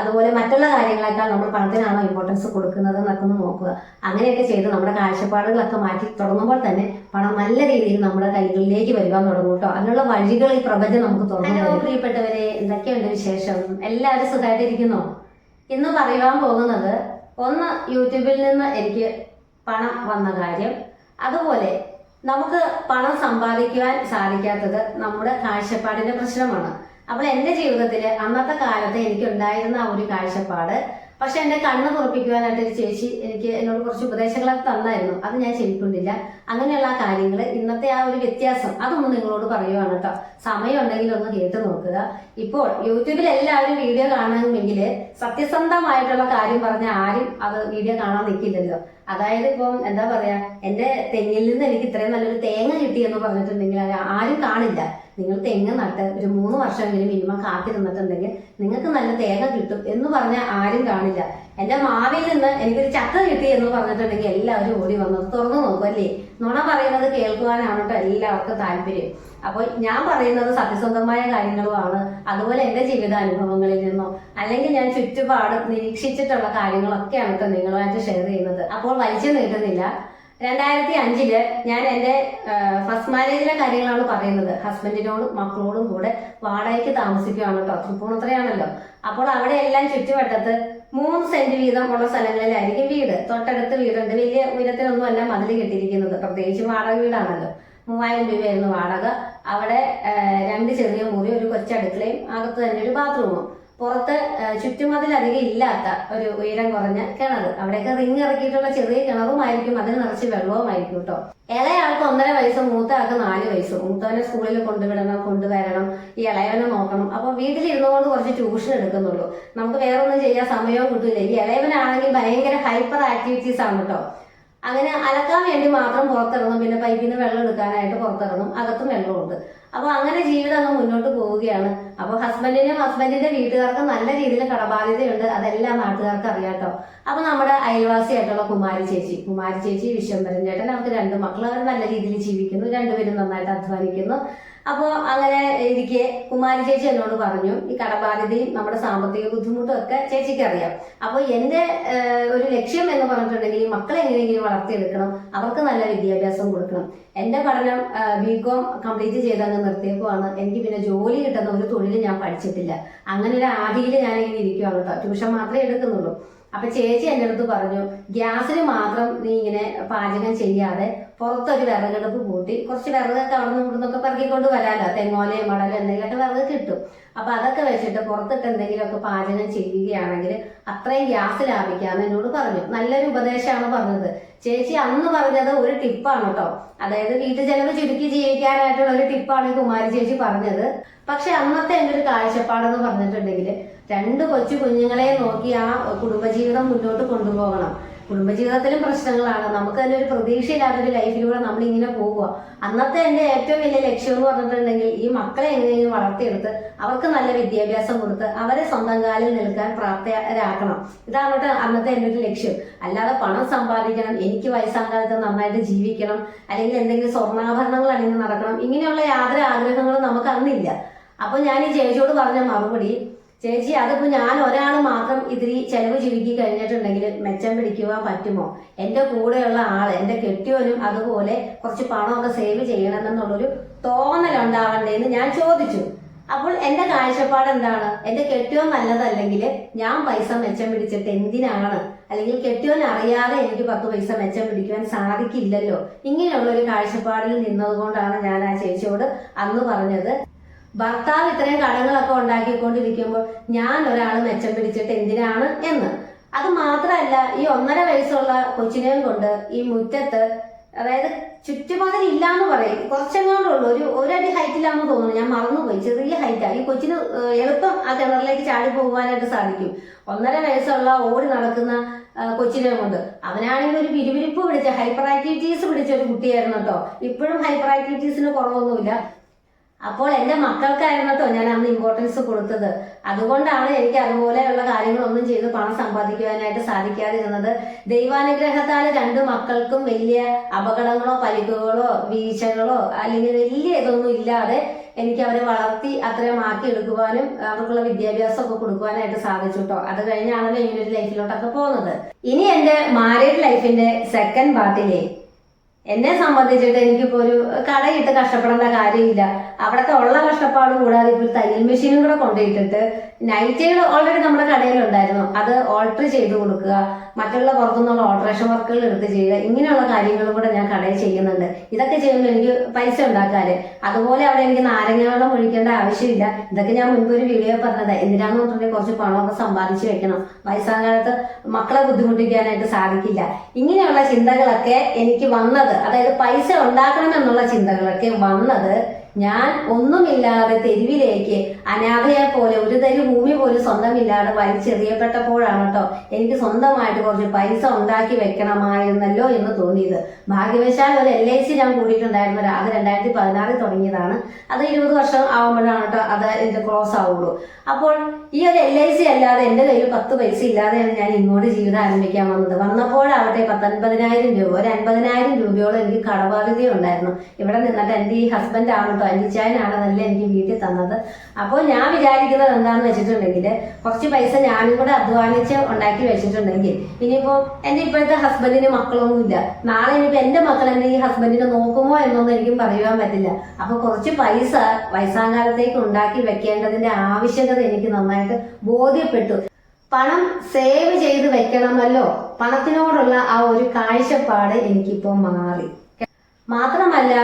അതുപോലെ മറ്റുള്ള കാര്യങ്ങളെക്കാൾ നമ്മൾ പണത്തിനാണോ ഇമ്പോർട്ടൻസ് കൊടുക്കുന്നത് എന്നൊക്കെ ഒന്ന് നോക്കുക. അങ്ങനെയൊക്കെ ചെയ്ത് നമ്മുടെ കാഴ്ചപ്പാടുകളൊക്കെ മാറ്റി തുടങ്ങുമ്പോൾ തന്നെ പണം നല്ല രീതിയിൽ നമ്മുടെ കൈകളിലേക്ക് വരുവാൻ തുടങ്ങും കേട്ടോ. അതിനുള്ള വഴികൾ ഈ പ്രപഞ്ചം നമുക്ക് തുറന്നു. പ്രിയപ്പെട്ടവരെ എന്തൊക്കെയുണ്ട് വിശേഷം? എല്ലാവരും സുഖമായിട്ടിരിക്കുന്നോ? ഇന്ന് പറയുവാൻ പോകുന്നത് ഒന്ന് യൂട്യൂബിൽ നിന്ന് എനിക്ക് പണം വന്ന കാര്യം. അതുപോലെ നമുക്ക് പണം സമ്പാദിക്കുവാൻ സാധിക്കാത്തത് നമ്മുടെ കാഴ്ചപ്പാടിന്റെ പ്രശ്നമാണ്. അപ്പോൾ എന്റെ ജീവിതത്തിൽ അന്നത്തെ കാലത്ത് എനിക്ക് ഉണ്ടായിരുന്ന ആ ഒരു കാഴ്ചപ്പാട്. പക്ഷെ എന്റെ കണ്ണ് തുറപ്പിക്കുവാനായിട്ട് ഒരു ചേച്ചി എനിക്ക് എന്നോട് കുറച്ച് ഉപദേശങ്ങളൊക്കെ തന്നായിരുന്നു. അത് ഞാൻ ചെയ്തിട്ടുണ്ടില്ല. അങ്ങനെയുള്ള ആ കാര്യങ്ങൾ ഇന്നത്തെ ആ ഒരു വ്യത്യാസം അതൊന്ന് നിങ്ങളോട് പറയുവാണ് കേട്ടോ. സമയം ഉണ്ടെങ്കിൽ ഒന്ന് കേട്ട് നോക്കുക. ഇപ്പോൾ യൂട്യൂബിൽ എല്ലാവരും വീഡിയോ കാണണമെങ്കിൽ സത്യസന്ധമായിട്ടുള്ള കാര്യം പറഞ്ഞ ആരും അത് വീഡിയോ കാണാൻ നിൽക്കില്ലല്ലോ. അതായത് ഇപ്പം എന്താ പറയാ എന്റെ തെങ്ങിൽ നിന്ന് എനിക്ക് ഇത്രയും നല്ലൊരു തേങ്ങ കിട്ടി എന്ന് പറഞ്ഞിട്ടുണ്ടെങ്കിൽ ആരും കാണില്ല. നിങ്ങൾ തെങ്ങ് നട്ട് ഒരു മൂന്ന് വർഷമെങ്കിലും മിനിമം കാത്തിരുന്നിട്ടുണ്ടെങ്കിൽ നിങ്ങൾക്ക് നല്ല തേങ്ങ കിട്ടും എന്ന് പറഞ്ഞാൽ ആരും കാണില്ല. എന്റെ മാവിൽ നിന്ന് എനിക്കൊരു ചക്ക കിട്ടി എന്ന് പറഞ്ഞിട്ടുണ്ടെങ്കിൽ എല്ലാവരും ഓടി വന്നത് തുറന്നു നോക്കും അല്ലേ? നുണ പറയുന്നത് കേൾക്കുവാനാണ് കേട്ടോ എല്ലാവർക്കും താല്പര്യം. അപ്പോൾ ഞാൻ പറയുന്നത് സത്യസന്ധമായ കാര്യങ്ങളുമാണ്. അതുപോലെ എന്റെ ജീവിതാനുഭവങ്ങളിൽ നിന്നോ അല്ലെങ്കിൽ ഞാൻ ചുറ്റുപാട് നിരീക്ഷിച്ചിട്ടുള്ള കാര്യങ്ങളൊക്കെയാണ് കേട്ടോ നിങ്ങളുമായിട്ട് ഷെയർ ചെയ്യുന്നത്. അപ്പോൾ വലിച്ചു നീട്ടുന്നില്ല. രണ്ടായിരത്തി അഞ്ചിൽ ഞാൻ എന്റെ ഫസ്റ്റ് മാരേജിലെ കാര്യങ്ങളാണ് പറയുന്നത്. ഹസ്ബൻഡിനോടും മക്കളോടും കൂടെ വാടകയ്ക്ക് താമസിക്കുകയാണ് കേട്ടോ തൃപ്പൂണിത്തറയാണല്ലോ. അപ്പോൾ അവിടെ എല്ലാം ചുറ്റുവട്ടത്ത് മൂന്ന് സെന്റ് വീതം ഉള്ള സ്ഥലങ്ങളിലായിരിക്കും വീട്. തൊട്ടടുത്ത് വീടുണ്ട്. വലിയ ഉയരത്തിലൊന്നും അല്ല മതിൽ കെട്ടിയിരിക്കുന്നത്. പ്രത്യേകിച്ച് വാടക വീടാണല്ലോ. മൂവായിരം രൂപയായിരുന്നു വാടക. അവിടെ രണ്ട് ചെറിയ മുറി ഒരു കൊച്ചടുക്കളയും അകത്ത് തന്നെ ഒരു ബാത്റൂമും പുറത്ത് അധികം ഇല്ലാത്ത ഒരു ഉയരം കുറഞ്ഞ കിണർ അവിടെയൊക്കെ റിങ് ഇറക്കിയിട്ടുള്ള ചെറിയ കിണറുമായിരിക്കും അതിന് നിറച്ച് വെള്ളവുമായിരിക്കും കേട്ടോ ഇളയാൾക്ക് ഒന്നര വയസ്സ് മൂത്ത ആൾക്ക് നാല് വയസ്സ്. മൂത്തവനെ സ്കൂളിൽ കൊണ്ടുവിടണം കൊണ്ടുവരണം ഈ ഇളയവനെ നോക്കണം. അപ്പൊ വീട്ടിലിരുന്നു കൊണ്ട് കുറച്ച് ട്യൂഷൻ എടുക്കുന്നുള്ളൂ. നമുക്ക് വേറെ ഒന്നും ചെയ്യാൻ സമയവും കിട്ടില്ല ഈ ഇളയവനാണെങ്കിൽ ഭയങ്കര ഹൈപ്പർ ആക്ടിവിറ്റീസ് ആണ് കേട്ടോ അങ്ങനെ അലക്കാൻ വേണ്ടി മാത്രം പുറത്തിറങ്ങും. പിന്നെ പൈപ്പിൽ നിന്ന് വെള്ളം എടുക്കാനായിട്ട് പുറത്തിറങ്ങും. അകത്തും വെള്ളമുണ്ട് അപ്പൊ അങ്ങനെ ജീവിതം അങ്ങ് മുന്നോട്ട് പോവുകയാണ്. അപ്പൊ ഹസ്ബൻഡിനും ഹസ്ബൻഡിന്റെ വീട്ടുകാർക്കും നല്ല രീതിയിൽ കടബാധ്യതയുണ്ട്. അതെല്ലാം നാട്ടുകാർക്ക് അറിയാട്ടോ അപ്പൊ നമ്മുടെ അയൽവാസിയായിട്ടുള്ള കുമാരി ചേച്ചി. കുമാരി ചേച്ചി വിശ്വംഭരൻ ചേട്ടൻ. അവർക്ക് രണ്ട് മക്കൾ അവർ നല്ല രീതിയിൽ ജീവിക്കുന്നു. രണ്ടുപേരും നന്നായിട്ട് അധ്വാനിക്കുന്നു. അപ്പോൾ അങ്ങനെ ഇരിക്കെ കുമാരി ചേച്ചി എന്നോട് പറഞ്ഞു ഈ കടബാധ്യതയും നമ്മുടെ സാമ്പത്തിക ബുദ്ധിമുട്ടും ഒക്കെ ചേച്ചിക്ക് അറിയാം. അപ്പോൾ എന്റെ ഒരു ലക്ഷ്യം എന്ന് പറഞ്ഞിട്ടുണ്ടെങ്കിൽ മക്കളെ എങ്ങനെയെങ്കിലും വളർത്തിയെടുക്കണം അവർക്ക് നല്ല വിദ്യാഭ്യാസം കൊടുക്കണം. എന്റെ പഠനം ബി കോം കംപ്ലീറ്റ് ചെയ്ത് അങ്ങ് ആണ് എനിക്ക് പിന്നെ ജോലി കിട്ടുന്ന ഒരു തൊഴിൽ ഞാൻ പഠിച്ചിട്ടില്ല. അങ്ങനെ ഒരു ആദിയിൽ ഞാൻ ഇങ്ങനെ ഇരിക്കുവാണ് ട്യൂഷൻ മാത്രമേ എടുക്കുന്നുള്ളൂ. അപ്പൊ ചേച്ചി എന്റെ അടുത്ത് പറഞ്ഞു ഗ്യാസിന് മാത്രം നീ ഇങ്ങനെ പാചകം ചെയ്യാതെ പുറത്തൊരു വിറകെടുപ്പ് കൂട്ടി കുറച്ച് വിറകൊക്കെ അവിടെ നിന്ന് ഇവിടുന്നൊക്കെ പറക്കിക്കൊണ്ട് വരാമല്ലോ തെങ്ങോലയും മടലോ എന്തെങ്കിലുമൊക്കെ വിറക് കിട്ടും. അപ്പൊ അതൊക്കെ വെച്ചിട്ട് പുറത്തിട്ട് എന്തെങ്കിലുമൊക്കെ പാചകം ചെയ്യുകയാണെങ്കിൽ അത്രയും ഗ്യാസ് ലാഭിക്കാന്ന് എന്നോട് പറഞ്ഞു. നല്ലൊരു ഉപദേശമാണ് പറഞ്ഞത്. ചേച്ചി അന്ന് പറഞ്ഞത് ഒരു ടിപ്പാണ് കേട്ടോ. അതായത് വീട്ടു ചെലവ് ചുരുക്കി ജീവിക്കാനായിട്ടുള്ള ഒരു ടിപ്പാണ് കുമാരി ചേച്ചി പറഞ്ഞത്. പക്ഷെ അന്നത്തെ എന്റെ ഒരു കാഴ്ചപ്പാടെന്ന് പറഞ്ഞിട്ടുണ്ടെങ്കിൽ രണ്ട് കൊച്ചു കുഞ്ഞുങ്ങളെ നോക്കി ആ കുടുംബജീവിതം മുന്നോട്ട് കൊണ്ടുപോകണം. കുടുംബജീവിതത്തിലും പ്രശ്നങ്ങളാണ്. നമുക്ക് തന്നെ ഒരു പ്രതീക്ഷയില്ലാത്തൊരു ലൈഫിലൂടെ നമ്മൾ ഇങ്ങനെ പോകുക. അന്നത്തെ എന്റെ ഏറ്റവും വലിയ ലക്ഷ്യം എന്ന് പറഞ്ഞിട്ടുണ്ടെങ്കിൽ ഈ മക്കളെ എങ്ങനെയെങ്കിലും വളർത്തിയെടുത്ത് അവർക്ക് നല്ല വിദ്യാഭ്യാസം കൊടുത്ത് അവരെ സ്വന്തം കാലിൽ നിൽക്കാൻ പ്രാപ്തരാക്കണം. ഇതാണ് അന്നത്തെ എന്റെ ഒരു ലക്ഷ്യം. അല്ലാതെ പണം സമ്പാദിക്കണം എനിക്ക് വയസ്സാം കാലത്ത് നന്നായിട്ട് ജീവിക്കണം അല്ലെങ്കിൽ എന്തെങ്കിലും സ്വർണാഭരണങ്ങൾ അണിഞ്ഞ് നടക്കണം ഇങ്ങനെയുള്ള യാതൊരു ആഗ്രഹങ്ങളും നമുക്ക് അന്നില്ല. അപ്പൊ ഞാൻ ഈ ചേച്ചിയോട് പറഞ്ഞ മറുപടി ചേച്ചി അതിപ്പോ ഞാൻ ഒരാൾ മാത്രം ഇതിരി ചെലവ് ചുരുക്കി കഴിഞ്ഞിട്ടുണ്ടെങ്കിൽ മെച്ചം പിടിക്കുവാൻ പറ്റുമോ? എന്റെ കൂടെയുള്ള ആൾ എന്റെ കെട്ടിയോനും അതുപോലെ കുറച്ച് പണമൊക്കെ സേവ് ചെയ്യണമെന്നുള്ളൊരു തോന്നലുണ്ടാവണ്ടേന്ന് ഞാൻ ചോദിച്ചു. അപ്പോൾ എന്റെ കാഴ്ചപ്പാട് എന്താണ്? എന്റെ കെട്ടിയോൻ നല്ലതല്ലെങ്കിൽ ഞാൻ പൈസ മെച്ചം പിടിച്ചിട്ട് എന്തിനാണ്? അല്ലെങ്കിൽ കെട്ടിയോൻ അറിയാതെ എനിക്ക് പത്ത് പൈസ മെച്ചം പിടിക്കുവാൻ സാധിക്കില്ലല്ലോ? ഇങ്ങനെയുള്ള ഒരു കാഴ്ചപ്പാടിൽ നിന്നതുകൊണ്ടാണ് ഞാൻ ആ ചേച്ചിയോട് അന്ന് പറഞ്ഞത്. ഭർത്താവ് ഇത്രയും കടങ്ങളൊക്കെ ഉണ്ടാക്കിക്കൊണ്ടിരിക്കുമ്പോൾ ഞാൻ ഒരാൾ മെച്ചം പിടിച്ചിട്ട് എന്തിനാണ് എന്ന്? അത് മാത്രമല്ല ഈ ഒന്നര വയസ്സുള്ള കൊച്ചിനെയും കൊണ്ട് ഈ മുറ്റത്ത് അതായത് ചുറ്റുമതിൽ ഇല്ലാന്ന് പറയും. കുറച്ചെങ്ങാണ്ടുള്ളൂ ഒരു ഒരടി ഹൈറ്റിലാണെന്ന് തോന്നുന്നു. ഞാൻ മറന്നുപോയി. ചെറിയ ഹൈറ്റാ. ഈ കൊച്ചിന് എളുപ്പം ആ കിണറിലേക്ക് ചാടി പോകുവാനായിട്ട് സാധിക്കും. ഒന്നര വയസ്സുള്ള ഓടി നടക്കുന്ന കൊച്ചിനെ കൊണ്ട്. അവനാണെങ്കിൽ ഒരു പിരിവിരിപ്പ് പിടിച്ച ഹൈപ്പർ ആക്ടിവിറ്റീസ് പിടിച്ച ഒരു കുട്ടിയായിരുന്നു കേട്ടോ. ഇപ്പോഴും ഹൈപ്പർ ആക്ടിവിറ്റീസിന് കുറവൊന്നുമില്ല. അപ്പോൾ എന്റെ മക്കൾക്കായിരുന്നു കേട്ടോ ഞാൻ അന്ന് ഇമ്പോർട്ടൻസ് കൊടുത്തത്. അതുകൊണ്ടാണ് എനിക്ക് അതുപോലെയുള്ള കാര്യങ്ങളൊന്നും ചെയ്ത് പണം സമ്പാദിക്കുവാനായിട്ട് സാധിക്കാതിരുന്നത്. ദൈവാനുഗ്രഹത്താൽ രണ്ട് മക്കൾക്കും വലിയ അപകടങ്ങളോ പരിക്കുകളോ വീഴ്ചകളോ അല്ലെങ്കിൽ വലിയ ഇതൊന്നും ഇല്ലാതെ എനിക്ക് അവരെ വളർത്തി അത്രയും ആക്കി എടുക്കുവാനും അവർക്കുള്ള വിദ്യാഭ്യാസം ഒക്കെ കൊടുക്കുവാനായിട്ട് സാധിച്ചു കേട്ടോ. അത് കഴിഞ്ഞാണല്ലോ ഇങ്ങനെ ഒരു ലൈഫിലോട്ടൊക്കെ പോകുന്നത്. ഇനി എന്റെ മാരീഡ് ലൈഫിന്റെ സെക്കൻഡ് പാർട്ടിലെ എന്നെ സംബന്ധിച്ചിട്ട് എനിക്കിപ്പോ ഒരു കടയിട്ട് കഷ്ടപ്പെടേണ്ട കാര്യമില്ല. അവിടുത്തെ ഉള്ള കഷ്ടപ്പാട് കൂടാതെ ഇപ്പോൾ തയ്യൽ മെഷീനും കൂടെ കൊണ്ടുപോയിട്ടിട്ട് നൈറ്റുകൾ ഓൾറെഡി നമ്മുടെ കടയിലുണ്ടായിരുന്നു. അത് ഓൾട്ടർ ചെയ്ത് കൊടുക്കുക മറ്റുള്ള പുറത്തുനിന്നുള്ള ഓൾട്രേഷൻ വർക്കുകൾ എടുത്ത് ചെയ്യുക ഇങ്ങനെയുള്ള കാര്യങ്ങളും കൂടെ ഞാൻ കടയിൽ ചെയ്യുന്നുണ്ട്. ഇതൊക്കെ ചെയ്യുമ്പോൾ എനിക്ക് പൈസ ഉണ്ടാക്കാറ് അതുപോലെ അവിടെ എനിക്ക് നാരങ്ങ വെള്ളം ഒഴിക്കേണ്ട ആവശ്യമില്ല. ഇതൊക്കെ ഞാൻ മുൻപ് ഒരു വീഡിയോ പറഞ്ഞത്. എന്തിനാന്ന് പറഞ്ഞിട്ടുണ്ടെങ്കിൽ കുറച്ച് പണമൊക്കെ സമ്പാദിച്ചു വെക്കണം. വയസ്സാം കാലത്ത് മക്കളെ ബുദ്ധിമുട്ടിക്കാനായിട്ട് സാധിക്കില്ല. ഇങ്ങനെയുള്ള ചിന്തകളൊക്കെ എനിക്ക് വന്നത് അതായത് പൈസ ഉണ്ടാക്കണം എന്നുള്ള ചിന്തകളൊക്കെ വന്നത് ഞാൻ ഒന്നുമില്ലാതെ തെരുവിലേക്ക് അനാഥയെ പോലെ ഒരു തരി ഭൂമി പോലും സ്വന്തമില്ലാതെ വലിച്ചെറിയപ്പെട്ടപ്പോഴാണ് കേട്ടോ എനിക്ക് സ്വന്തമായിട്ട് കുറച്ച് പൈസ ഉണ്ടാക്കി വെക്കണമായിരുന്നല്ലോ എന്ന് തോന്നിയത്. ഭാഗ്യവശാൽ ഒരു എൽ ഐ സി ഞാൻ കൂടിയിട്ടുണ്ടായിരുന്നു അത് രണ്ടായിരത്തി പതിനാറിൽ തുടങ്ങിയതാണ്. അത് ഇരുപത് വർഷം ആവുമ്പോഴാണ് കേട്ടോ അത് എന്റെ ക്ലോസ് ആവുള്ളൂ. അപ്പോൾ ഈ ഒരു എൽ ഐ സി അല്ലാതെ എന്റെ കയ്യിൽ പത്ത് പൈസ ഇല്ലാതെയാണ് ഞാൻ ഇങ്ങോട്ട് ജീവിതം ആരംഭിക്കാൻ വന്നത്. വന്നപ്പോഴാവട്ടെ പത്തൊൻപതിനായിരം രൂപ ഒരു അൻപതിനായിരം രൂപയോളം എനിക്ക് കടബാധ്യത ഉണ്ടായിരുന്നു ഇവിടെ നിന്നിട്ട് എന്റെ ഈ ഹസ്ബൻഡ് ആണ് അഞ്ചായനാണ് അതല്ല എനിക്ക് വീട്ടിൽ തന്നത്. അപ്പോൾ ഞാൻ വിചാരിക്കുന്നത് എന്താണെന്ന് വെച്ചിട്ടുണ്ടെങ്കിൽ കുറച്ച് പൈസ ഞാനും കൂടെ അധ്വാനിച്ച് ഉണ്ടാക്കി വെച്ചിട്ടുണ്ടെങ്കിൽ ഇനിയിപ്പോൾ എന്റെ ഇപ്പോഴത്തെ ഹസ്ബൻഡിന് മക്കളൊന്നും ഇല്ല നാളെ ഇനിയിപ്പോൾ എന്റെ മക്കൾ എന്നെ ഈ ഹസ്ബൻഡിനെ നോക്കുമോ എന്നൊന്നും എനിക്കും പറയുവാൻ പറ്റില്ല. അപ്പോൾ കുറച്ച് പൈസ വയസ്സാകാലത്തേക്ക് ഉണ്ടാക്കി വെക്കേണ്ടതിന്റെ ആവശ്യകത എനിക്ക് നന്നായിട്ട് ബോധ്യപ്പെട്ടു. പണം സേവ് ചെയ്ത് വെക്കണമല്ലോ. പണത്തിനോടുള്ള ആ ഒരു കാഴ്ചപ്പാട് എനിക്കിപ്പോൾ മാറി. മാത്രമല്ല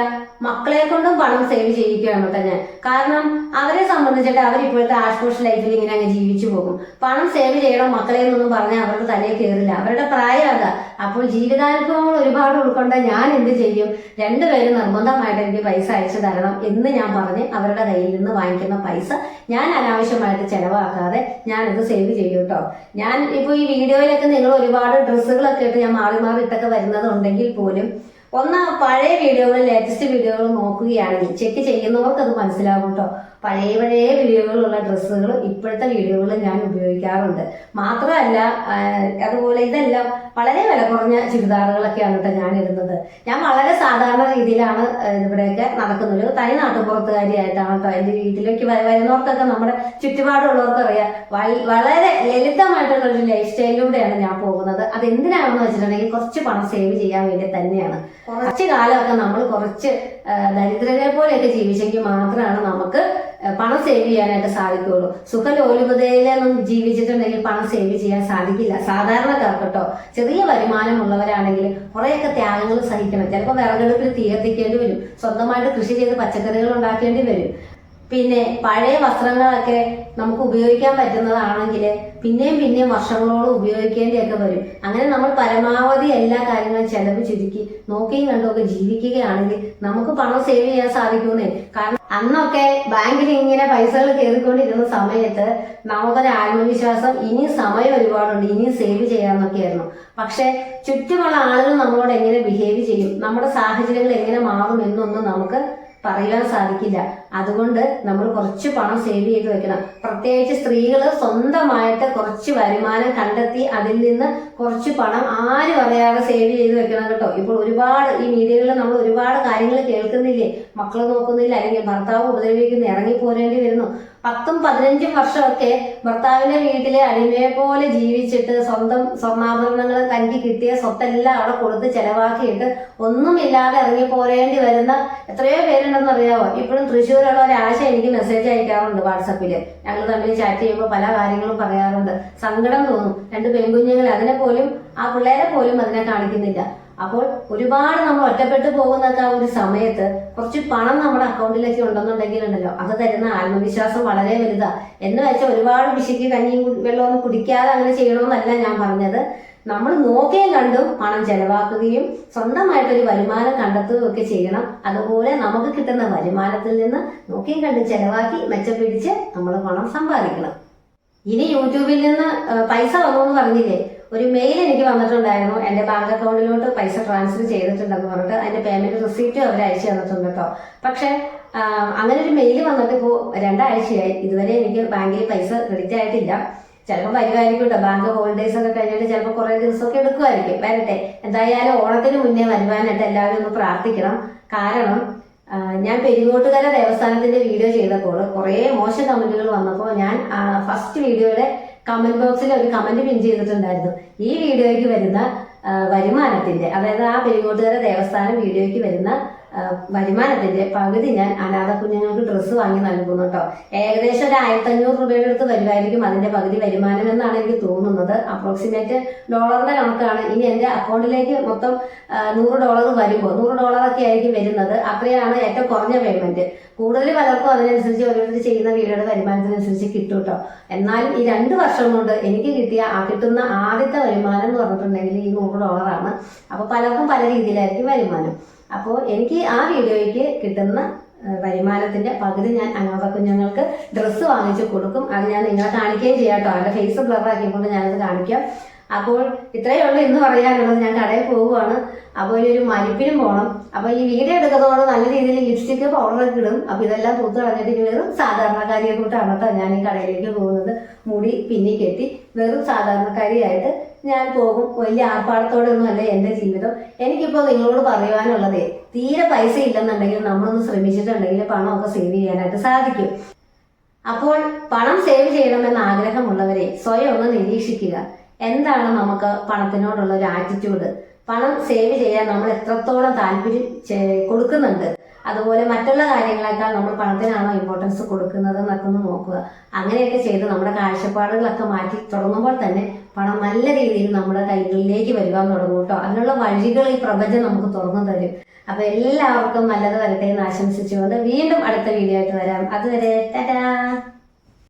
മക്കളെ കൊണ്ടും പണം സേവ് ചെയ്യിക്കുകയാണ് ഞാൻ. കാരണം അവരെ സംബന്ധിച്ചിട്ട് അവർ ഇപ്പോഴത്തെ ആഷ്പോഷ് ലൈഫിൽ ഇങ്ങനെ അങ്ങ് ജീവിച്ചു പോകും. പണം സേവ് ചെയ്യണം മക്കളെ എന്നൊന്നും പറഞ്ഞാൽ അവരുടെ തലയിൽ കയറില്ല. അവരുടെ പ്രായം അതാ. അപ്പോൾ ജീവിതാനുഭവങ്ങൾ ഒരുപാട് ഉൾക്കൊണ്ട ഞാൻ എന്ത് ചെയ്യും? രണ്ടുപേരും നിർബന്ധമായിട്ട് എനിക്ക് പൈസ അയച്ചു തരണം എന്ന് ഞാൻ പറഞ്ഞ് അവരുടെ കയ്യിൽ നിന്ന് വാങ്ങിക്കുന്ന പൈസ ഞാൻ അനാവശ്യമായിട്ട് ചെലവാക്കാതെ ഞാനത് സേവ് ചെയ്യും കേട്ടോ. ഞാൻ ഇപ്പോൾ ഈ വീഡിയോയിലൊക്കെ നിങ്ങൾ ഒരുപാട് ഡ്രസ്സുകളൊക്കെ ഇട്ട് ഞാൻ മാറി മാറി ഇട്ടൊക്കെ വരുന്നത് ഉണ്ടെങ്കിൽ പോലും ഒന്ന് പഴയ വീഡിയോകൾ ലേറ്റസ്റ്റ് വീഡിയോകൾ നോക്കുകയാണെങ്കിൽ ചെക്ക് ചെയ്യുന്നവർക്ക് അത് മനസ്സിലാകും കേട്ടോ പഴയ പഴയ വീഡിയോകളുള്ള ഡ്രസ്സുകൾ ഇപ്പോഴത്തെ വീഡിയോകൾ ഞാൻ ഉപയോഗിക്കാറുണ്ട്. മാത്രമല്ല അതുപോലെ ഇതെല്ലാം വളരെ വില കുറഞ്ഞ ചുരിദാറുകളൊക്കെയാണ് കേട്ടോ ഞാൻ ഇടുന്നത് ഞാൻ വളരെ സാധാരണ രീതിയിലാണ് ഇവിടെയൊക്കെ നടക്കുന്നത്. ഒരു തനി നാട്ടുപുറത്തുകാരിയായിട്ടാണ് കേട്ടോ എന്റെ വീട്ടിലേക്ക് വരുന്നവർക്കൊക്കെ നമ്മുടെ ചുറ്റുപാടുള്ളവർക്ക് അറിയാം വളരെ ലളിതമായിട്ടുള്ള ഒരു ലൈഫ് സ്റ്റൈലിലൂടെയാണ് ഞാൻ പോകുന്നത്. അത് എന്തിനാണെന്ന് വെച്ചിട്ടുണ്ടെങ്കിൽ കുറച്ച് പണം സേവ് ചെയ്യാൻ വേണ്ടി തന്നെയാണ്. കുറച്ച് കാലമൊക്കെ നമ്മൾ കുറച്ച് ദരിദ്രരെ പോലെയൊക്കെ ജീവിച്ചെങ്കിൽ മാത്രമാണ് നമുക്ക് പണം സേവ് ചെയ്യാനായിട്ട് സാധിക്കുകയുള്ളൂ. സുഖലോലുപതയിലൊന്നും ജീവിച്ചിട്ടുണ്ടെങ്കിൽ പണം സേവ് ചെയ്യാൻ സാധിക്കില്ല. സാധാരണക്കാർക്കട്ടോ കേട്ടോ ചെറിയ വരുമാനമുള്ളവരാണെങ്കിൽ കുറേയൊക്കെ ത്യാഗങ്ങൾ സഹിക്കണം. ചിലപ്പോൾ വിറകെടുപ്പിൽ തീയത്തിക്കേണ്ടി വരും. സ്വന്തമായിട്ട് കൃഷി ചെയ്ത് പച്ചക്കറികൾ ഉണ്ടാക്കേണ്ടി വരും. പിന്നെ പഴയ വസ്ത്രങ്ങളൊക്കെ നമുക്ക് ഉപയോഗിക്കാൻ പറ്റുന്നതാണെങ്കിൽ പിന്നെയും പിന്നെയും വർഷങ്ങളോളം ഉപയോഗിക്കേണ്ടിയൊക്കെ വരും. അങ്ങനെ നമ്മൾ പരമാവധി എല്ലാ കാര്യങ്ങളും ചെലവ് ചുരുക്കി നോക്കിയും കണ്ടുമൊക്കെ ജീവിക്കുകയാണെങ്കിൽ നമുക്ക് പണം സേവ് ചെയ്യാൻ സാധിക്കുമെന്നേ കാരണം അന്നൊക്കെ ബാങ്കിൽ ഇങ്ങനെ പൈസകൾ കയറിക്കൊണ്ടിരുന്ന സമയത്ത് നമുക്കൊരു ആത്മവിശ്വാസം ഇനി സമയം ഒരുപാടുണ്ട് ഇനിയും സേവ് ചെയ്യാമെന്നൊക്കെയായിരുന്നു. പക്ഷെ ചുറ്റുമുള്ള ആളുകൾ നമ്മളോട് എങ്ങനെ ബിഹേവ് ചെയ്യും? നമ്മുടെ സാഹചര്യങ്ങൾ എങ്ങനെ മാറും എന്നൊന്നും നമുക്ക് പറയാൻ സാധിക്കില്ല. അതുകൊണ്ട് നമ്മൾ കുറച്ച് പണം സേവ് ചെയ്ത് വെക്കണം. പ്രത്യേകിച്ച് സ്ത്രീകൾ സ്വന്തമായിട്ട് കുറച്ച് വരുമാനം കണ്ടെത്തി അതിൽ നിന്ന് കുറച്ച് പണം ആരും അറിയാതെ സേവ് ചെയ്ത് വെക്കണം കേട്ടോ. ഇപ്പോൾ ഒരുപാട് ഈ മീഡിയകളിൽ നമ്മൾ ഒരുപാട് കാര്യങ്ങൾ കേൾക്കുന്നില്ലേ? മക്കളെ നോക്കുന്നില്ല അല്ലെങ്കിൽ ഭർത്താവ് ഉപദ്രവിക്കുന്നു ഇറങ്ങി പോരേണ്ടി വരുന്നു. പത്തും പതിനഞ്ചും വർഷമൊക്കെ ഭർത്താവിന്റെ വീട്ടിലെ അടിമയെ പോലെ ജീവിച്ചിട്ട് സ്വന്തം സ്വർണാഭരണങ്ങൾ തനിക്ക് കിട്ടിയ സ്വത്തെല്ലാം അവിടെ കൊടുത്ത് ചെലവാക്കിയിട്ട് ഒന്നുമില്ലാതെ ഇറങ്ങി പോരേണ്ടി വരുന്ന എത്രയോ പേരുണ്ടെന്ന് അറിയാവോ ഇപ്പോഴും തൃശ്ശൂരുള്ള ഒരാശ എനിക്ക് മെസ്സേജ് അയക്കാറുണ്ട് വാട്സപ്പിൽ ഞങ്ങൾ തമ്മിൽ ചാറ്റ് ചെയ്യുമ്പോൾ പല കാര്യങ്ങളും പറയാറുണ്ട്. സങ്കടം തോന്നും. രണ്ട് പെൺകുഞ്ഞുങ്ങൾ അതിനെ പോലും ആ പിള്ളേരെ പോലും അതിനെ കാണിക്കുന്നില്ല. അപ്പോൾ ഒരുപാട് നമ്മൾ ഒറ്റപ്പെട്ടു പോകുന്നൊക്കെ ആ ഒരു സമയത്ത് കുറച്ച് പണം നമ്മുടെ അക്കൗണ്ടിലേക്ക് ഉണ്ടെന്നുണ്ടെങ്കിൽ ഉണ്ടല്ലോ അത് തരുന്ന ആത്മവിശ്വാസം വളരെ വലുതാ. എന്ന് വെച്ചാൽ ഒരുപാട് വിശയ്ക്ക് കഞ്ഞിയും വെള്ളമൊന്നും കുടിക്കാതെ അങ്ങനെ ചെയ്യണമെന്നല്ല ഞാൻ പറഞ്ഞത്. നമ്മൾ നോക്കുകയും കണ്ടും പണം ചെലവാക്കുകയും സ്വന്തമായിട്ടൊരു വരുമാനം കണ്ടെത്തുകയും ഒക്കെ ചെയ്യണം. അതുപോലെ നമുക്ക് കിട്ടുന്ന വരുമാനത്തിൽ നിന്ന് നോക്കിയും കണ്ടും ചെലവാക്കി മെച്ചപ്പിടിച്ച് നമ്മൾ പണം സമ്പാദിക്കണം. ഇനി യൂട്യൂബിൽ നിന്ന് പൈസ വന്നു എന്ന് പറഞ്ഞില്ലേ? ഒരു മെയിൽ എനിക്ക് വന്നിട്ടുണ്ടായിരുന്നു. എന്റെ ബാങ്ക് അക്കൗണ്ടിലോട്ട് പൈസ ട്രാൻസ്ഫർ ചെയ്തിട്ടുണ്ടെന്ന് പറഞ്ഞിട്ട് അതിന്റെ പേയ്മെന്റ് റിസീപ്റ്റും അവർ അയച്ചു തന്നിട്ടുണ്ട് കേട്ടോ പക്ഷെ അങ്ങനെ ഒരു മെയിൽ വന്നിട്ട് ഇപ്പോൾ രണ്ടാഴ്ചയായി. ഇതുവരെ എനിക്ക് ബാങ്കിൽ പൈസ ക്രെഡിറ്റ് ആയിട്ടില്ല. ചിലപ്പോൾ വരുമായിരിക്കും കേട്ടോ ബാങ്ക് ഹോളിഡേയ്സ് ഒക്കെ കഴിഞ്ഞിട്ട് ചിലപ്പോൾ കുറേ ദിവസമൊക്കെ എടുക്കുമായിരിക്കും വരട്ടെ. എന്തായാലും ഓണത്തിന് മുന്നേ വരുവാനായിട്ട് എല്ലാവരും ഒന്ന് പ്രാർത്ഥിക്കണം. കാരണം ഞാൻ പെരിങ്ങോട്ടുകര ദേവസ്ഥാനത്തിന്റെ വീഡിയോ ചെയ്തപ്പോൾ കുറേ മോശം കമന്റുകൾ വന്നപ്പോൾ ഞാൻ ഫസ്റ്റ് വീഡിയോയുടെ കമന്റ് ബോക്സിൽ ഒരു കമന്റ് പിൻ ചെയ്തിട്ടുണ്ടായിരുന്നു. ഈ വീഡിയോയ്ക്ക് വരുന്ന വരുമാനത്തിന്റെ അതായത് ആ പെരിങ്ങോട്ടുകര ദേവസ്ഥാനം വീഡിയോയ്ക്ക് വരുന്ന വരുമാനത്തിന്റെ പകുതി ഞാൻ അനാഥ കുഞ്ഞുങ്ങൾക്ക് ഡ്രസ്സ് വാങ്ങി നൽകുന്നു കേട്ടോ ഏകദേശം ഒരു ആയിരത്തി അഞ്ഞൂറ് രൂപയുടെ അടുത്ത് വരുമായിരിക്കും അതിന്റെ പകുതി വരുമാനം എന്നാണ് എനിക്ക് തോന്നുന്നത്. അപ്രോക്സിമേറ്റ് ഡോളറിന്റെ കണക്കാണ്. ഇനി എന്റെ അക്കൗണ്ടിലേക്ക് മൊത്തം നൂറ് ഡോളർ വരുമ്പോൾ നൂറ് ഡോളറൊക്കെ ആയിരിക്കും വരുന്നത്. അത്രയാണ് ഏറ്റവും കുറഞ്ഞ പേയ്മെന്റ് കൂടുതൽ പലർക്കും അതിനനുസരിച്ച് ഓരോരുത്തർ ചെയ്യുന്ന വീടുകളുടെ വരുമാനത്തിനനുസരിച്ച് കിട്ടും കേട്ടോ എന്നാലും ഈ രണ്ട് വർഷം കൊണ്ട് എനിക്ക് കിട്ടിയ ആ കിട്ടുന്ന ആദ്യത്തെ വരുമാനം എന്ന് പറഞ്ഞിട്ടുണ്ടെങ്കിൽ ഈ നൂറ് ഡോളറാണ് അപ്പോൾ പലർക്കും പല രീതിയിലായിരിക്കും വരുമാനം. അപ്പോൾ എനിക്ക് ആ വീഡിയോയ്ക്ക് കിട്ടുന്ന വരുമാനത്തിന്റെ പകുതി ഞാൻ അനാഥ കുഞ്ഞുങ്ങൾക്ക് ഡ്രസ്സ് വാങ്ങിച്ച് കൊടുക്കും. അത് ഞാൻ നിങ്ങളെ കാണിക്കുകയും ചെയ്യാം കേട്ടോ. അവരുടെ ഫേസ് ബ്ലർ ആക്കിക്കൊണ്ട് ഞാനത് കാണിക്കാം. അപ്പോൾ ഇത്രയേ ഉള്ളൂ എന്ന് പറയാനുള്ളത്. ഞാൻ കടയിൽ പോവുകയാണ്. അപ്പോൾ ഒരു മരിപ്പിനും പോകണം അപ്പോൾ ഈ വീഡിയോ എടുക്കുന്നതോട് നല്ല രീതിയിൽ ലിപ്സ്റ്റിക്ക് പൗഡറൊക്കെ ഇടും. അപ്പോൾ ഇതെല്ലാം പൂത്ത് കളഞ്ഞിട്ട് വെറും സാധാരണക്കാരിയെ കൂട്ടാണ് കേട്ടോ ഞാൻ ഈ കടയിലേക്ക് പോകുന്നത്. മുടി പിന്നി കെട്ടി വെറും സാധാരണക്കാരിയായിട്ട് ഞാൻ പോകും. വലിയ ആർപ്പാടത്തോടൊന്നും അല്ല എന്റെ ജീവിതം. എനിക്കിപ്പോൾ നിങ്ങളോട് പറയുവാനുള്ളതേ തീരെ പൈസ ഇല്ലെന്നുണ്ടെങ്കിൽ നമ്മളൊന്ന് ശ്രമിച്ചിട്ടുണ്ടെങ്കിൽ പണമൊക്കെ സേവ് ചെയ്യാനായിട്ട് സാധിക്കും. അപ്പോൾ പണം സേവ് ചെയ്യണമെന്ന് ആഗ്രഹമുള്ളവരെ സ്വയം ഒന്ന് നിരീക്ഷിക്കുക. എന്താണ് നമുക്ക് പണത്തിനോടുള്ള ഒരു ആറ്റിറ്റ്യൂഡ് പണം സേവ് ചെയ്യാൻ നമ്മൾ എത്രത്തോളം താല്പര്യം കൊടുക്കുന്നുണ്ട്? അതുപോലെ മറ്റുള്ള കാര്യങ്ങളെക്കാൾ നമ്മൾ പണത്തിനാണോ ഇമ്പോർട്ടൻസ് കൊടുക്കുന്നത് എന്നൊക്കെ ഒന്ന് നോക്കുക. അങ്ങനെയൊക്കെ ചെയ്ത് നമ്മുടെ കാഴ്ചപ്പാടുകളൊക്കെ മാറ്റി തുടങ്ങുമ്പോൾ തന്നെ പണം നല്ല രീതിയിൽ നമ്മുടെ കൈകളിലേക്ക് വരുവാൻ തുടങ്ങും കേട്ടോ. അതിനുള്ള വഴികൾ ഈ പ്രപഞ്ചം നമുക്ക് തുറന്നു തരും. അപ്പൊ എല്ലാവർക്കും നല്ലത് വരട്ടെ എന്ന് ആശംസിച്ചുകൊണ്ട് വീണ്ടും അടുത്ത വീഡിയോ ആയിട്ട് വരാം. അതുവരെ ടാറ്റാ!